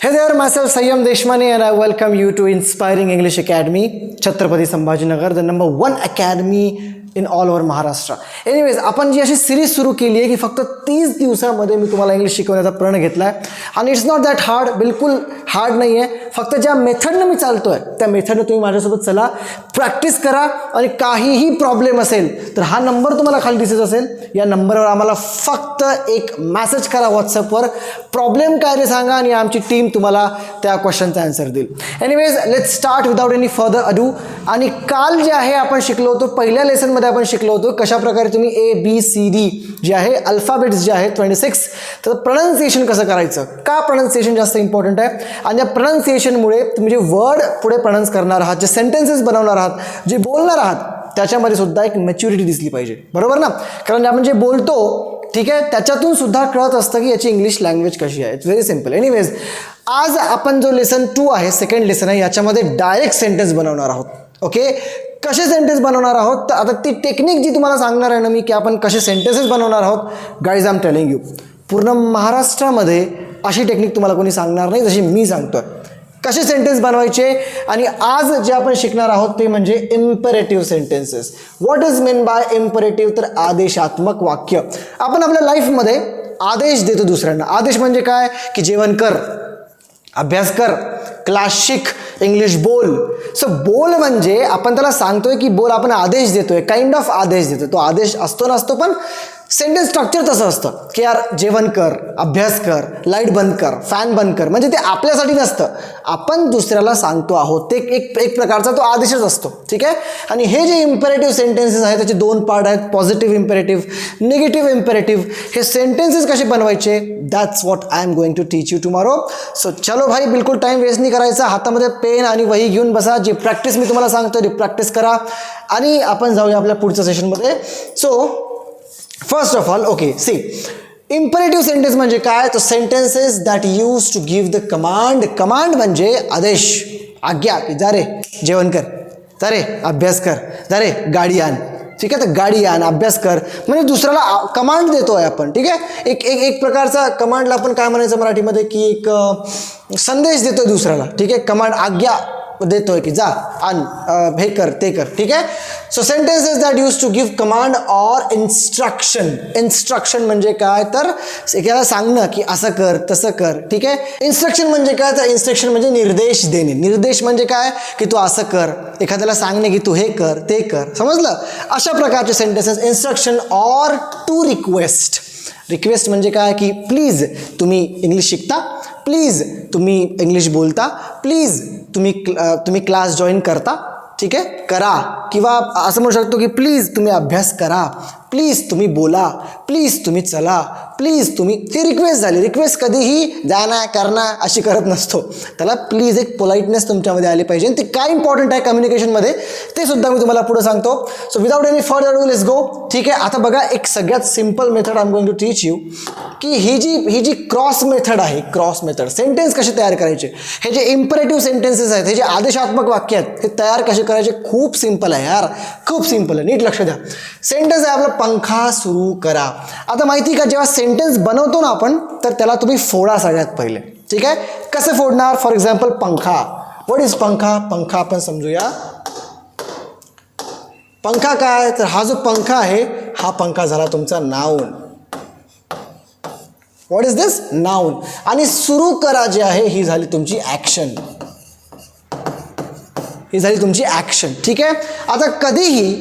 Hey there, myself Sayyam Deshmani, and I welcome you to Inspiring English Academy, Chhatrapati Sambhajinagar, the number one academy in all over Maharashtra anyways आपण जी अशी series सुरू केली आहे की फक्त तीस दिवसामध्ये मी तुम्हाला इंग्लिश शिकवण्याचा प्रण घेतला आहे आणि इट्स नॉट दॅट हार्ड बिलकुल हार्ड नाही आहे फक्त ज्या मेथडनं मी चालतो आहे त्या मेथडनं तुम्ही माझ्यासोबत चला प्रॅक्टिस करा आणि काहीही प्रॉब्लेम असेल तर हा नंबर तुम्हाला खाली दिसत असेल. या नंबरवर आम्हाला फक्त एक मॅसेज करा व्हॉट्सअपवर प्रॉब्लेम काय ते सांगा आणि आमची टीम तुम्हाला त्या क्वेश्चनचा आन्सर देईल. Anyways let start without any further ado आणि काल जे आहे आपण शिकलो होतो पहिल्या लेसनमध्ये आपण शिकलो होतो कशा प्रकारे तुम्ही A B C D J आहे अल्फाबेट्स जे आहेत ट्वेंटी सिक्स तर प्रनन्सिएशन कसं करायचं? का प्रनन्सिएशन जास्त इम्पॉर्टंट आहे? आणि या प्रनन्सिएशनमुळे तुम्ही जे वर्ड पुढे प्रोनाऊन्स करणार आहात जे सेंटेन्सेस बनवणार आहात जे बोलणार आहात त्याच्यामध्ये सुद्धा एक मॅच्युरिटी दिसली पाहिजे. बरोबर ना? कारण आपण जे बोलतो ठीक आहे त्याच्यातून सुद्धा कळत असतं की याची इंग्लिश लँग्वेज कशी आहे. इट्स व्हेरी सिंपल एनिवेज आज आपण जो लेसन टू आहे सेकंड लेसन आहे याच्यामध्ये डायरेक्ट सेंटेन्स बनवणार आहोत. ओके कसे सेंटेन्स बनवणार आहोत? तर आता ती टेक्निक जी तुम्हाला सांगणार आहे ना मी की आपण कसे सेंटेन्सेस बनवणार आहोत गाईज आम टेलिंग यू पूर्ण महाराष्ट्रामध्ये अशी टेक्निक तुम्हाला कोणी सांगणार नाही जशी मी सांगतोय. कसे सेंटेन्स बनवायचे? आणि आज जे आपण शिकणार आहोत ते म्हणजे imperative sentences what is mean by imperative तर आदेशात्मक वाक्य. आपण आपल्या लाईफमध्ये आदेश देतो दुसऱ्यांना. आदेश म्हणजे काय? की जेवण कर. अभ्यास कर. क्लास शिक. इंग्लिश बोल. सो बोल म्हणजे आपण त्याला सांगतोय की बोल आपण आदेश देतोय. काइंड ऑफ आदेश देतोय. तो आदेश असतो नसतो पण सेंटेन्स स्ट्रक्चर तसं असतं. की यार जेवण कर अभ्यास कर लाइट बंद कर फॅन बंद कर. म्हणजे ते आपल्यासाठी नसतं. आपण दुसऱ्याला सांगतो आहोत. ते एक एक प्रकारचा तो आदेशच असतो. ठीक आहे? आणि हे जे इम्पेरेटिव्ह सेंटेन्सेस आहेत त्याचे दोन पार्ट आहेत. पॉझिटिव्ह इम्पेरेटिव्ह निगेटिव्ह इम्पेरेटिव्ह हे सेंटेन्सेस कसे बनवायचे? That's what I am going to teach you tomorrow so चलो भाई बिलकुल टाईम वेस्ट नाही करायचा. हातामध्ये पेन आणि वही घेऊन बसा. जी प्रॅक्टिस मी तुम्हाला सांगतो ती प्रॅक्टिस करा. आणि आपण जाऊया आपल्या पुढच्या सेशनमध्ये so first of all okay see imperative sentence म्हणजे काय? तर sentences that use to give the command command म्हणजे आदेश आज्ञा. की जा रे जेवण कर. जा रे अभ्यास कर. जा रे गाडी आण. ठीक आहे? तर गाडी आण अभ्यास कर. म्हणजे दुसऱ्याला कमांड देतो आहे आपण. ठीक आहे? एक एक एक प्रकारचा कमांडला आपण काय म्हणायचं मराठीमध्ये? की एक संदेश देतो आहे दुसऱ्याला. ठीक आहे? कमांड आज्ञा. देतोय की जा आण हे कर ते कर ठीक आहे? So sentences that use to give command or instruction instruction म्हणजे काय? तर एखादा सांगणं की असं कर तसं कर ठीक आहे? इन्स्ट्रक्शन म्हणजे काय? तर इन्स्ट्रक्शन म्हणजे निर्देश देणे. निर्देश म्हणजे काय? की तू असं कर एखाद्याला सांगणे की तू हे कर ते कर. समजलं? अशा प्रकारचे sentences instruction or to request request म्हणजे काय? की प्लीज़ तुम्हें इंग्लिश शिकता प्लीज़ तुम्हें इंग्लिश बोलता प्लीज़ तुम्हें तुम्ही क्लास जॉइन करता, ठीक है करा. कि की प्लीज़ तुम्हें अभ्यास करा. प्लीज तुम्ही बोला प्लीज तुम्ही चला प्लीज तुम्ही ती रिक्वेस्ट झाली. रिक्वेस्ट कधीही जाना करणं अशी करत नसतो. त्याला प्लीज एक पोलाइटनेस तुमच्यामध्ये आली पाहिजे. आणि ते काय इम्पॉर्टंट आहे कम्युनिकेशनमध्ये ते सुद्धा मी तुम्हाला पुढे सांगतो. So without any further ado let's go ठीक आहे? आता बघा एक सगळ्यात simple method I going to teach you की ही जी ही जी क्रॉस मेथड आहे क्रॉस मेथड सेंटेन्स कसे तयार करायचे? हे जे इम्परेटिव्ह सेंटेन्सेस आहेत हे जे आदेशात्मक वाक्य आहेत हे तयार कसे करायचे? खूप सिंपल आहे यार. खूप सिंपल आहे. नीट लक्ष द्या. सेंटेन्स आहे आपलं पंखा सुरू करा. आता माहिती का जेव्हा सेंटेन्स बनवतो ना आपण तर त्याला तुम्ही फोडा सगळ्यात पहिले. ठीक आहे? कसे फोडणार? फॉर एक्झाम्पल पंखा. वॉट इज पंखा? पंखा आपण समजूया. पंखा काय? तर हा जो पंखा आहे हा पंखा झाला तुमचा noun what is this noun आणि सुरू करा जे आहे ही झाली तुमची ॲक्शन ही झाली तुमची ॲक्शन ठीक आहे? आता कधीही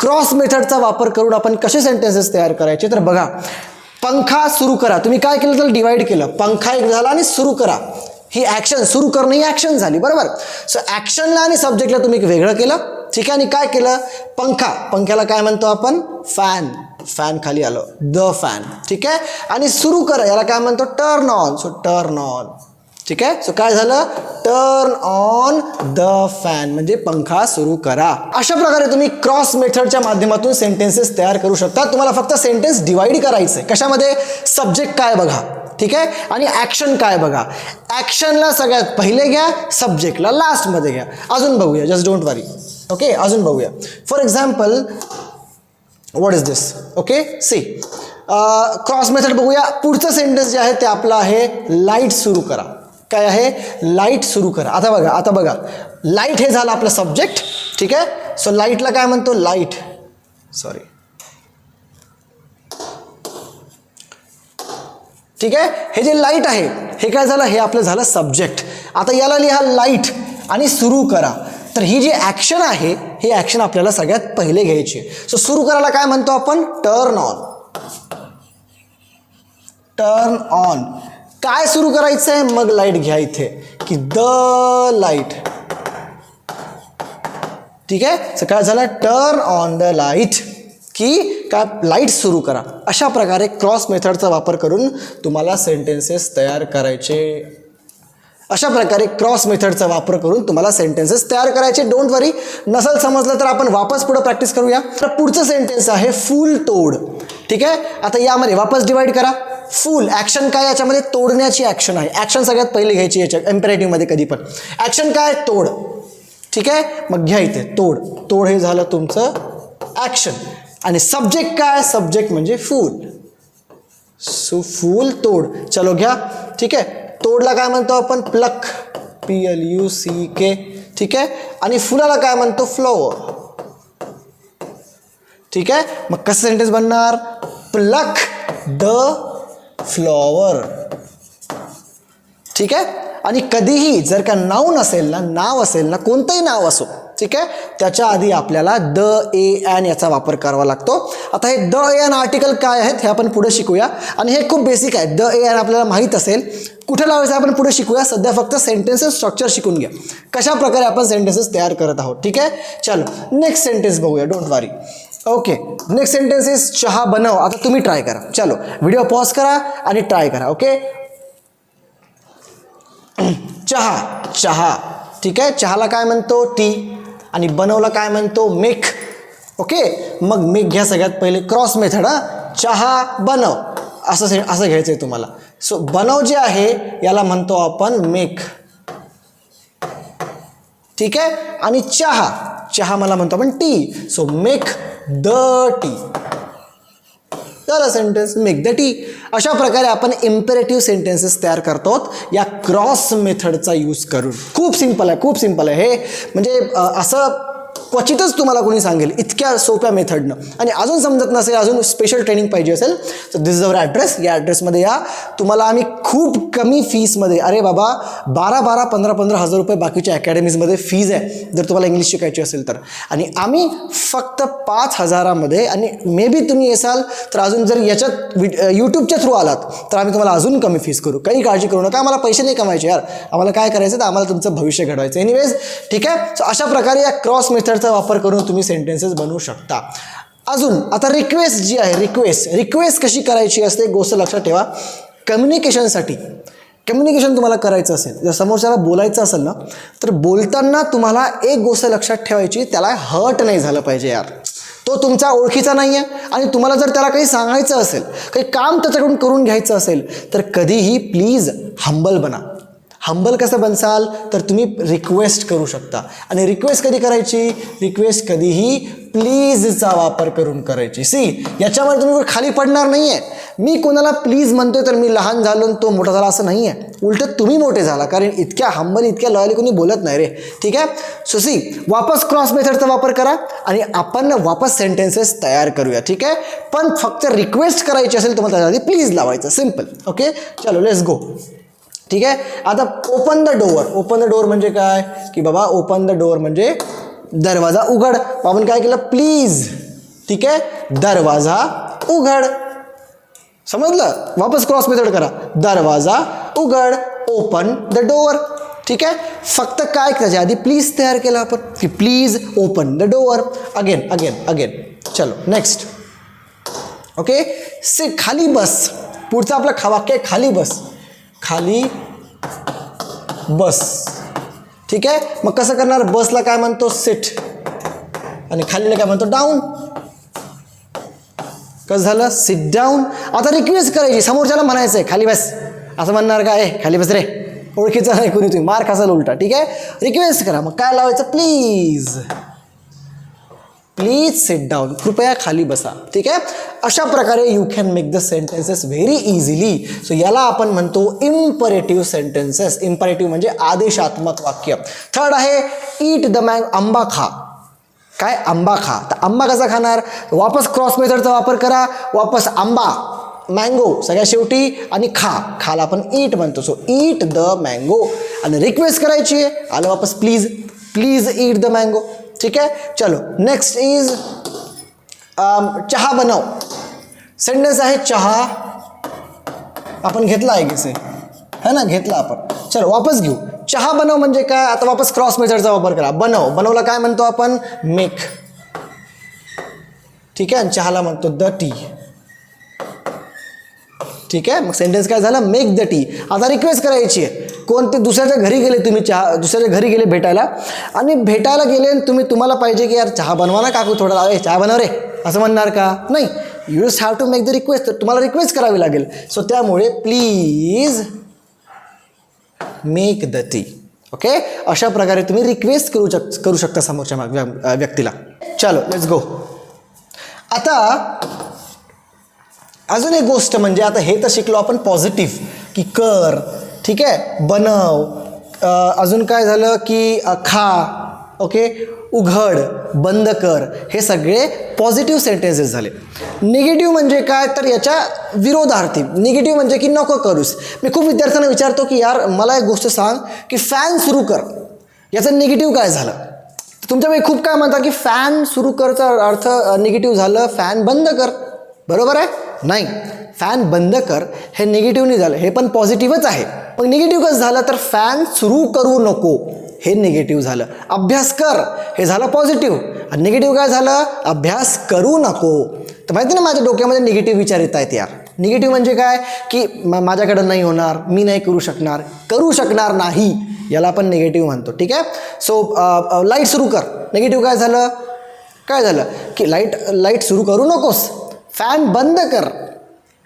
क्रॉस मेथडचा वापर करून आपण कसे सेंटेन्सेस तयार करायचे? तर बघा पंखा सुरू करा. तुम्ही काय केलं तर डिवाइड केलं. पंखा एक झाला आणि सुरू करा. ही ॲक्शन सुरू करणं ही ॲक्शन झाली बरोबर? सो ॲक्शनला आणि सब्जेक्टला तुम्ही एक वेगळं केलं. ठीक आहे? आणि काय केलं? पंखा. पंख्याला काय म्हणतो आपण? फॅन फॅन खाली आलो. द फॅन ठीक आहे? आणि सुरू करा. याला काय म्हणतो? Turn on so turn on ठीक आहे? सो काय झालं? टर्न ऑन द फॅन म्हणजे पंखा सुरू करा. अशा प्रकारे तुम्ही क्रॉस मेथडच्या माध्यमातून सेंटेन्सेस तयार करू शकता. तुम्हाला फक्त सेंटेन्स डिवाइड करायचं. आहे कशामध्ये? सब्जेक्ट काय बघा. ठीक आहे? आणि ॲक्शन काय बघा. ॲक्शनला सगळ्यात पहिले घ्या सब्जेक्टला लास्टमध्ये घ्या. अजून बघूया. जस्ट डोंट वरी ओके अजून बघूया. For example what is this okay see cross method बघूया. पुढचं सेंटेन्स जे आहे ते आपलं आहे लाइट सुरू करा. काय आहे? लाइट सुरू करा. आता बघा आता बघा. लाइट हे झालं आपलं सब्जेक्ट ठीक आहे? सो लाईटला काय म्हणतो? लाइट सॉरी ठीक आहे? हे जे लाइट आहे हे काय झालं? हे आपलं झालं सब्जेक्ट आता याला लिहा लाइट आणि सुरू करा. तर ही जी ॲक्शन आहे ही ॲक्शन आपल्याला सगळ्यात पहिले घ्यायची आहे. सो सुरू करायला काय म्हणतो आपण? टर्न ऑन टर्न ऑन काय सुरू करायचं आहे मग लाइट घ्या इथे. की द लाइट ठीक आहे? तर काय झालं टर्न ऑन द लाइट की काय? लाइट सुरू करा. अशा प्रकारे क्रॉस मेथडचा वापर करून तुम्हाला सेंटेन्सेस तयार करायचे. अशा प्रकारे क्रॉस मेथडचा वापर करून तुम्हाला सेंटेन्सेस तयार करायचे. डोंट वरी नसल समजलं तर आपण वापस पुढं प्रॅक्टिस करूया. तर पुढचं सेंटेन्स आहे फुल तोड. ठीक आहे? आता यामध्ये वापस डिवाईड करा. फुल ॲक्शन काय याच्यामध्ये? तोडण्याची ॲक्शन आहे. ॲक्शन सगळ्यात पहिले घ्यायची याच्या एम्पेरेटिव्हमध्ये कधी पण. ॲक्शन काय? तोड. ठीक आहे? मग घ्या इथे. तोड. तोड हे झालं तुमचं ॲक्शन. आणि सब्जेक्ट काय? सब्जेक्ट म्हणजे फूल. सो फूल तोड. चलो घ्या. ठीक आहे? तोडला काय म्हणतो आपण? Pluck P L U C K ठीक आहे? आणि फुलाला काय म्हणतो? फ्लॉवर ठीक आहे? मग कसं सेंटेन्स बनणार? Pluck the flower. ठीक आहे? आणि कधीही जर का नाऊन असेल ना नाव असेल ना कोणतंही नाव असो ठीक आहे? त्याच्या आधी आपल्याला द ए एन याचा वापर करावा लागतो. आता हे द ए एन आर्टिकल काय आहेत हे आपण पुढे शिकूया. आणि हे खूप बेसिक आहे. द ए एन आपल्याला माहीत असेल. कुठे लावायचं आपण पुढे शिकूया. सध्या फक्त सेंटेन्सेस स्ट्रक्चर शिकून घ्या. कशा प्रकारे आपण सेंटेन्सेस तयार करत आहोत ठीक आहे? चलो नेक्स्ट सेंटेन्स बघूया. Don't worry okay next sentence is चहा बनव. आता तुम्ही ट्राय करा. चलो व्हिडिओ पॉज करा आणि ट्राय करा ओके चहा चहा. ठीक आहे? चहाला काय म्हणतो? टी आणि बनवला काय म्हणतो? मेक ओके मग मेक घ्या सगळ्यात पहिले. क्रॉस मेथड हा. चहा बनव. असं से असं घ्यायचं आहे तुम्हाला. सो बनव जे आहे याला म्हणतो आपण मेक ठीक आहे? आणि चहा. चहा मला म्हणतो आपण tea so make the tea झालं सेंटेन्स मेक द टी अशा प्रकारे आपण इम्पेरेटिव्ह सेंटेन्सेस तयार करतो. या क्रॉस मेथडचा यूज करून. खूप सिंपल आहे खूप सिंपल आहे. हे म्हणजे असं क्वचितच तुम्हाला कोणी सांगेल इतक्या सोप्या मेथडनं. आणि अजून समजत नसेल अजून स्पेशल ट्रेनिंग पाहिजे असेल तर दिस इज अवर ॲड्रेस या ॲड्रेसमध्ये या. तुम्हाला आम्ही खूप कमी फीसमध्ये अरे बाबा बारा बारा पंधरा पंधरा हजार रुपये बाकीच्या अकॅडमीजमध्ये फीज आहे जर तुम्हाला इंग्लिश शिकायची असेल तर. आणि आम्ही फक्त पाच हजारामध्ये आणि मे बी तुम्ही येसाल तर अजून जर याच्यात यूट्यूबच्या थ्रू आलात तर आम्ही तुम्हाला अजून कमी फीस करू. काही काळजी करू नका आम्हाला पैसे नाही कमायचे यार. आम्हाला काय करायचं तर आम्हाला तुमचं भविष्य घडवायचं एनिवेज ठीक आहे? सो अशा प्रकारे या क्रॉस मेथड मेथडचा वापर करून तुम्ही सेंटेन्सेस बनवू शकता. अजून आता रिक्वेस्ट जी आहे रिक्वेस्ट रिक्वेस्ट कशी करायची असते एक गोष्ट लक्षात ठेवा. कम्युनिकेशनसाठी कम्युनिकेशन तुम्हाला करायचं असेल जर समोरच्याला बोलायचं असेल ना तर बोलताना तुम्हाला एक गोष्ट लक्षात ठेवायची त्याला हर्ट नाही झालं पाहिजे यार. तो तुमचा ओळखीचा नाही आहे आणि तुम्हाला जर त्याला काही सांगायचं असेल काही काम त्याच्याकडून करून घ्यायचं असेल तर कधीही प्लीज हंबल बना. हंबल कसं बनसाल तर तुम्ही रिक्वेस्ट करू शकता. आणि रिक्वेस्ट कधी करायची? रिक्वेस्ट कधीही प्लीजचा वापर करून करायची. सी याच्यामध्ये तुम्ही खाली पडणार नाही आहे मी कोणाला प्लीज म्हणतोय तर मी लहान झालो तो मोठा झाला असं नाही आहे उलटं तुम्ही मोठे झाला कारण इतक्या हंबल इतक्या लॉयली कोणी बोलत नाही रे. ठीक आहे? सो सी वापस क्रॉस मेथडचा वापर करा आणि आपण वापस सेंटेन्सेस तयार करूया. ठीक आहे? पण फक्त रिक्वेस्ट करायची असेल तुम्हाला त्याच्या आधी प्लीज लावायचं. सिंपल ओके चलो लेट्स गो ठीक आहे? आता open the door open the door म्हणजे काय? की बाबा ओपन द डोअर म्हणजे दरवाजा उघड. आपण काय केलं? प्लीज ठीक आहे? दरवाजा उघड. समजलं? वापस क्रॉस मेथड करा. दरवाजा उघड. ओपन द डोअर ठीक आहे? फक्त काय त्याच्या आधी प्लीज तयार केलं आपण. की please open the door again again again चलो नेक्स्ट ओके से खाली बस. पुढचा आपला खा वाक्य आहे खाली बस. खाली बस. ठीक आहे? मग कसं करणार? बसला काय म्हणतो? सिट आणि खालीला काय म्हणतो? डाऊन कसं झालं? सिट डाऊन आता रिक्वेस्ट करायची. समोरच्याला म्हणायचं आहे खाली बस. असं म्हणणार का? ए खाली बस रे. ओळखीचं नाही कोणी तुम्ही. मार खासाल उलटा. ठीक आहे? रिक्वेस्ट करा. मग काय लावायचं? प्लीज प्लीज सिट डाऊन कृपया खाली बसा. ठीक आहे? अशा प्रकारे you can make the sentences very easily so याला आपण म्हणतो इम्परेटिव्ह सेंटेन्सेस इम्परेटिव्ह म्हणजे आदेशात्मक वाक्य. थर्ड आहे ईट द मँग आंबा खा. काय? आंबा खा. तर आंबा कसा खाणार? वापस क्रॉस मेथडचा वापर करा. वापस आंबा मँगो सगळ्या शेवटी आणि खा. खाला आपण ईट म्हणतो. सो ईट द मँगो आणि रिक्वेस्ट करायची आहे. आलं वापस please please eat the mango ठीक आहे चलो नेक्स्ट इज um, चहा बनव सेंटेन्स आहे चहा। आपण घेतला आहे की से है ना? घेतला आपण। चलो वापस घेऊ। चहा बनव म्हणजे काय? आता वापस क्रॉस मेथडचा वापर करा। बनव बनवला काय म्हणतो आपण? मेक ठीक आहे? आणि चहाला म्हणतो द टी ठीक आहे? मग सेंटेन्स काय झालं? मेक द टी आता रिक्वेस्ट करायची आहे. कोणते दुसऱ्याच्या घरी गेले तुम्ही चहा दुसऱ्याच्या घरी गेले भेटायला? आणि भेटायला गेले आणि तुम्ही तुम्हाला पाहिजे की यार चहा बनवा ना काकू थोडा. अरे चहा बनव रे. असं म्हणणार का? नाही. You just have to make the request तुम्हाला रिक्वेस्ट करावी लागेल. सो त्यामुळे please make the tea okay अशा प्रकारे तुम्ही रिक्वेस्ट करू शक करू शकता समोरच्या व्यक्तीला. चलो लेट्स गो आता अजून एक गोष्ट म्हणजे आता हे तर शिकलो आपण पॉझिटिव्ह की कर. ठीक आहे? बनव. अजून काय झालं की खा. ओके? उघड बंद कर. हे सगळे पॉझिटिव्ह सेंटेन्सेस झाले. निगेटिव्ह म्हणजे काय? तर याच्या विरोधार्थी. निगेटिव्ह म्हणजे की नको करूस. मी खूप विद्यार्थ्यांना विचारतो की यार मला एक गोष्ट सांग की फॅन सुरू कर. याचं निगेटिव्ह काय झालं? तुमच्यापैकी खूप काय म्हणतात की फॅन सुरू करचा अर्थ निगेटिव्ह झालं. फॅन बंद कर. बरोबर आहे? नाही. फॅन बंद कर. हे निगेटिव्ह नाही झालं. हे पण पॉझिटिव्हच आहे. मग निगेटिव्ह कसं झालं? तर फॅन सुरू करू नको. हे निगेटिव्ह झालं. अभ्यास कर. हे झालं पॉझिटिव्ह आणि निगेटिव्ह काय झालं? अभ्यास करू नको. तर माहिती ना माझ्या डोक्यामध्ये निगेटिव्ह विचार येत आहेत यार. निगेटिव्ह म्हणजे काय? की मा- माझ्याकडं नाही होणार. मी नाही करू शकणार. करू शकणार नाही. याला आपण निगेटिव्ह म्हणतो. ठीक आहे? सो लाइट सुरू कर. निगेटिव्ह काय झालं? काय झालं? की लाइट लाइट सुरू करू नकोस. फॅन बंद कर.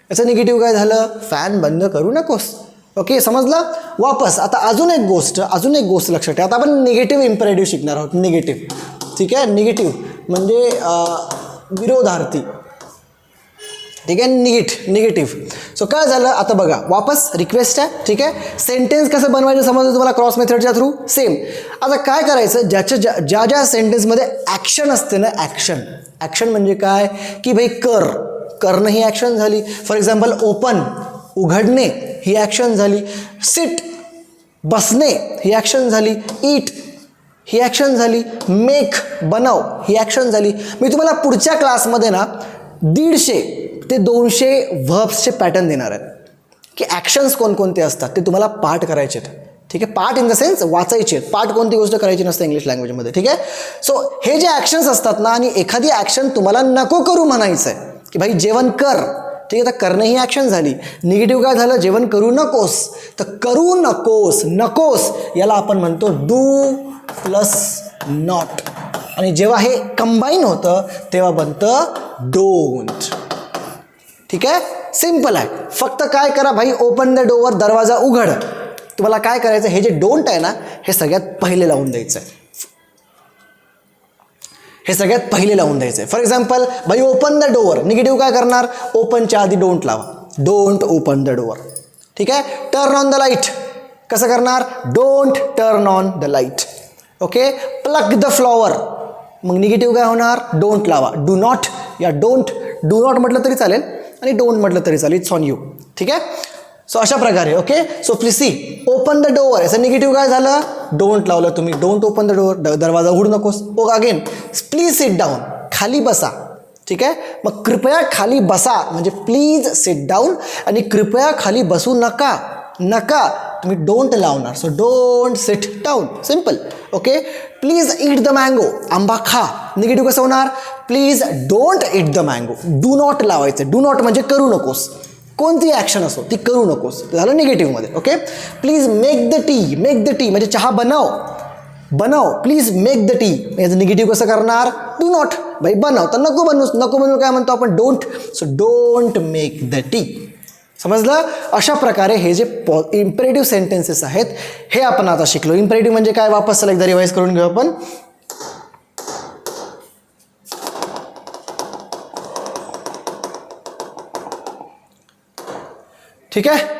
याचं निगेटिव्ह काय झालं? फॅन बंद करू नकोस. ओके समजलं? वापस. आता अजून एक गोष्ट अजून एक गोष्ट लक्षात ठेवा. आता आपण निगेटिव्ह इम्परेटिव्ह शिकणार आहोत. निगेटिव्ह ठीक आहे? निगेटिव्ह म्हणजे विरोधार्थी. ठीक आहे निगेट निगेटिव्ह सो काय झालं? आता बघा वापस रिक्वेस्ट आहे ठीक आहे? सेंटेन्स कसं बनवायचं समजलं तुम्हाला क्रॉस मेथडच्या थ्रू सेम आता काय करायचं? ज्याच्या ज्या ज्या ज्या सेंटेन्समध्ये ॲक्शन असते ना ॲक्शन ॲक्शन म्हणजे काय? की भाई कर. करणं ही ॲक्शन झाली. फॉर एक्झाम्पल ओपन उघडणे ही ॲक्शन झाली. सिट बसणे ही ॲक्शन झाली. ईट ही ॲक्शन झाली. मेक बनव ही ॲक्शन झाली. मी तुम्हाला पुढच्या क्लासमध्ये ना दीडशे ते दोनशे व्हर्ब्सचे पॅटर्न देणार आहेत. की ॲक्शन्स कोणकोणते असतात ते तुम्हाला पाठ करायचे आहेत. ठीक आहे? पार्ट इन द सेन्स वाचायचे आहेत. कोणती गोष्ट करायची नसते इंग्लिश लँग्वेजमध्ये ठीक आहे? सो हे जे ॲक्शन्स असतात ना आणि एखादी ॲक्शन तुम्हाला नको करू म्हणायचं आहे की भाई जेवण कर. ठीक आहे? तर करणं ही ॲक्शन झाली. निगेटिव्ह काय झालं? जेवण करू नकोस. तर करू नकोस नकोस याला आपण म्हणतो डू प्लस नॉट आणि जेव्हा हे कंबाईन होतं तेव्हा बनतं डोंट ठीक आहे? सिंपल आहे. फक्त काय करा भाई ओपन द डोअर दरवाजा उघड. तुम्हाला काय करायचं हे जे डोंट आहे ना हे सगळ्यात पहिले लावून द्यायचं आहे हे सगळ्यात पहिले लावून द्यायचं आहे फॉर एक्झाम्पल भाई ओपन द डोअर निगेटिव्ह काय करणार? ओपनच्या आधी डोंट लावा. डोंट ओपन द डोअर ठीक आहे? टर्न ऑन द लाइट कसं करणार? Don't turn on the light okay plug the flower मग निगेटिव्ह काय होणार? डोंट लावा. डू नॉट या डोंट डू नॉट म्हटलं तरी चालेल. आणि डोंट म्हटलं तरी चालेल. इट्स ऑन यू ठीक आहे? सो अशा प्रकारे okay so please see open the door याचं निगेटिव्ह काय झालं डोंट लावलं तुम्ही. डोंट ओपन द डोअर दरवाजा उघडू नकोस. Oh again please sit down खाली बसा. ठीक आहे? मग कृपया खाली बसा. म्हणजे प्लीज सिट डाऊन आणि कृपया खाली बसू नका. नका. तुम्ही डोंट लावणार so don't sit down simple okay please eat the mango आंबा खा. निगेटिव्ह कसं होणार? Please don't eat the mango do not लावायचं. डू नॉट म्हणजे करू नकोस. कोणती ॲक्शन असो ती करू नकोस. झालं निगेटिव्हमध्ये okay please make the tea make the tea म्हणजे चहा बनव. बनव. प्लीज मेक द टी याचं निगेटिव्ह कसं करणार? डू नॉट भाई बनव. तर नको बनवूस. नको बनवू काय म्हणतो आपण? Don't so don't make the tea समजलं? अशा प्रकारे हे जे पॉ इम्परेटिव्ह सेंटेन्सेस आहेत हे आपण आता शिकलो. इम्परेटिव्ह म्हणजे काय? वापस चला एकदा रिवाईज करून घेऊ आपण. ठीक आहे?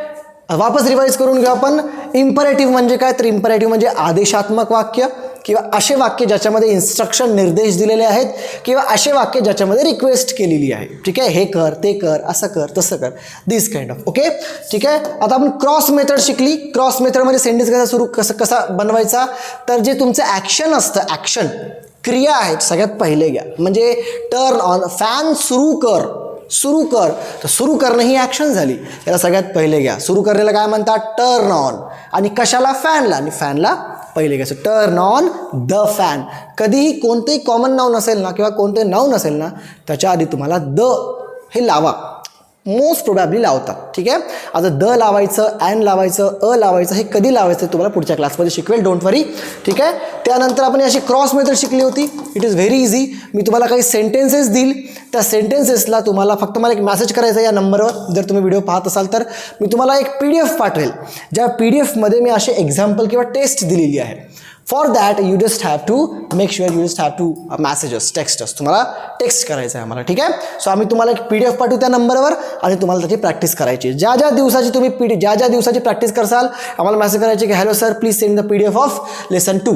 वापस रिवाईज करून घेऊ आपण. इम्परेटिव्ह म्हणजे काय? तर इम्परेटिव्ह म्हणजे आदेशात्मक वाक्य. किंवा असे वाक्य ज्याच्यामध्ये इन्स्ट्रक्शन निर्देश दिलेले आहेत किंवा असे वाक्य ज्याच्यामध्ये रिक्वेस्ट केलेली आहे. ठीक आहे? हे कर ते कर असं कर तसं कर. दिस काइंड ऑफ ओके ठीक आहे? आता आपण क्रॉस मेथड शिकली. क्रॉस मेथडमध्ये सेंटेन्स कसा सुरू कसं कसा बनवायचा? तर जे तुमचं ॲक्शन असतं ॲक्शन क्रिया आहेत सगळ्यात पहिले घ्या. म्हणजे टर्न ऑन फॅन सुरू कर. सुरू कर. तर सुरू करणं ही ॲक्शन झाली. याला सगळ्यात पहिले घ्या. सुरू करण्याला काय म्हणतात? टर्न ऑन आणि कशाला? फॅनला आणि फॅनला पहिले घ्यायचं टर्न ऑन द फॅन कधीही कोणतेही कॉमन नाव नसेल ना किंवा कोणते नाव नसेल ना त्याच्या आधी तुम्हाला द हे लावा. मोस्ट प्रोबॅबली लावतात ठीक आहे? आता द लावायचं ॲन लावायचं अ लावायचं हे कधी लावायचं तुम्हाला पुढच्या क्लासमध्ये शिकवेल डोंट वरी ठीक आहे? त्यानंतर आपण अशी क्रॉस मेथड शिकली होती. इट इज व्हेरी इझी मी तुम्हाला काही सेंटेन्सेस देईल. त्या सेंटेन्सेसला तुम्हाला फक्त मला एक मेसेज करायचा या नंबरवर जर तुम्ही व्हिडिओ पाहत असाल तर मी तुम्हाला एक पी डी एफ पाठवेल. ज्या पी डी एफमध्ये मी असे एक्झाम्पल किंवा टेस्ट दिलेली आहे. For that you just have to make sure you just have to messages texts तुम्हाला टेक्स्ट करायचं आहे आम्हाला ठीक आहे? सो आम्ही तुम्हाला एक पी डी एफ पाठवू त्या नंबरवर आणि तुम्हाला त्याची प्रॅक्टिस करायची ज्या ज्या दिवसाची तुम्ही पी डी ज्या ज्या दिवसाची प्रॅक्टिस करसाल आम्हाला मेसेज करायचे की hello sir please send the P D F of lesson two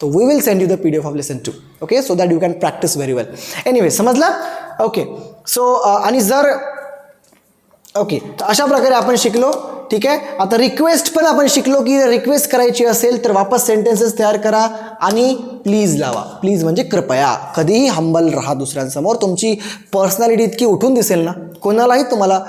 तो we will send you the P D F of lesson two okay so that you can practice very well anyway समजलं okay so uh, आणि जर okay तर अशा प्रकारे आपण शिकलो. ठीक आहे? आता रिक्वेस्ट पण आपण शिकलो की रिक्वेस्ट करायची असेल तर वापस सेंटेन्सेस तयार करा आणि प्लीज लावा. प्लीज म्हणजे कृपया. कधीही हंबल राहा दुसऱ्यांसमोर. तुमची पर्सनॅलिटी इतकी उठून दिसेल ना कोणालाही तुम्हाला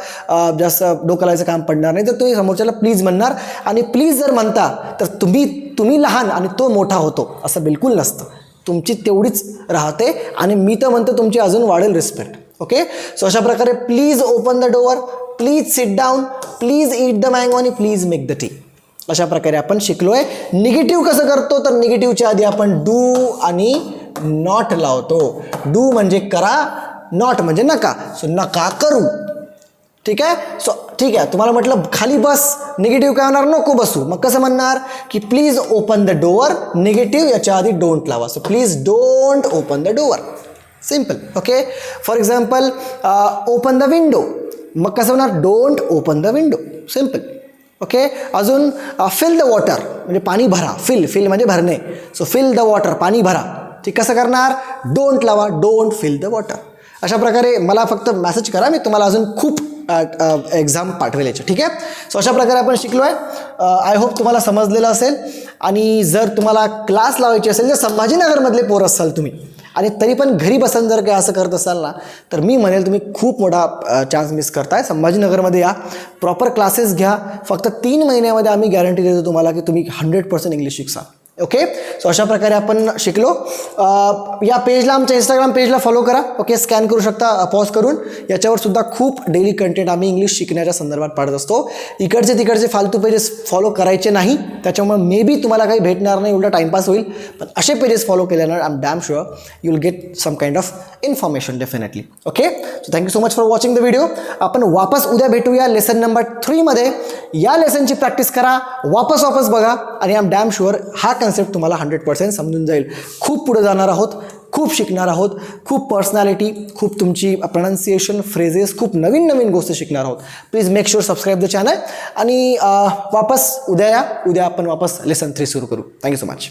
जास्त डोकलायचं काम पडणार नाही. तर तुम्ही समोरच्याला प्लीज म्हणणार आणि प्लीज जर म्हणता तर तुम्ही तुम्ही लहान आणि तो मोठा होतो असं बिलकुल नसतं. तुमची तेवढीच राहते आणि मी तर म्हणतो तुमची अजून वाढेल रिस्पेक्ट ओके सो अशा प्रकारे please open the door please sit down please eat the mango आणि प्लीज मेक द टी अशा प्रकारे आपण शिकलोय. निगेटिव्ह कसं करतो? तर निगेटिव्हच्या आधी आपण डू आणि नॉट लावतो. डू म्हणजे करा नॉट म्हणजे नका. सो नका करू. ठीक आहे? सो ठीक आहे. तुम्हाला म्हटलं खाली बस. निगेटिव्ह काय होणार? नको बसू. मग कसं म्हणणार? की please open the door negative याच्या आधी डोंट लावा. So please don't open the door simple okay for example open the window मग कसं होणार? Don't open the window simple okay अजून फिल द वॉटर म्हणजे पाणी भरा. फिल फिल म्हणजे भरणे. सो फिल द वॉटर पाणी भरा. ठीक कसं करणार? डोंट लावा. डोंट फिल द वॉटर अशा प्रकारे मला फक्त मेसेज करा. मी तुम्हाला अजून खूप uh, uh, एक्झाम पाठवेल याचे. ठीक आहे? सो अशा प्रकारे आपण शिकलो आहे आय होप uh, तुम्हाला समजलेलं असेल. आणि जर तुम्हाला क्लास लावायची असेल तर संभाजीनगरमधले पोर असाल तुम्ही आणि तरी पण घरी बसून जर काय असं करत असाल ना तर मी म्हणेल तुम्ही खूप मोठा चान्स मिस करताय. संभाजीनगरमध्ये या. प्रॉपर क्लासेस घ्या. फक्त तीन महिन्यामध्ये आम्ही गॅरंटी देतो तुम्हाला की तुम्ही हंड्रेड पर्सेंट इंग्लिश शिकसाल. ओके सो अशा प्रकारे आपण शिकलो. या पेजला आमच्या इंस्टाग्राम पेजला फॉलो करा. ओके स्कॅन करू शकता पॉज करून. याच्यावर सुद्धा खूप डेली कंटेंट आम्ही इंग्लिश शिकण्याच्या संदर्भात पाडत असतो. इकडचे तिकडचे फालतू पेजेस फॉलो करायचे नाही. त्याच्यामुळे मे बी तुम्हाला काही भेटणार नाही उलटा टाईमपास होईल. पण असे पेजेस फॉलो केल्यानं I am damn sure you will get some kind of information definitely okay so thank you so much for watching the video आपण वापस उद्या भेटूया लेसन नंबर थ्रीमध्ये या लेसनची प्रॅक्टिस करा. वापस वापस बघा. आणि आय एम डॅम शुअर हा कन्सेप्ट तुम्हाला हंड्रेड पर्सेंट समजून जाईल. खूप पुढे जाणार आहोत खूप शिकणार आहोत खूप पर्सनॅलिटी खूप तुमची प्रोनाऊन्सिएशन फ्रेजेस खूप नवीन नवीन गोष्टी शिकणार आहोत. Please make sure subscribe the channel आणि वापस उद्या या. उद्या आपण वापस लेसन थ्री सुरू करू. Thank you so much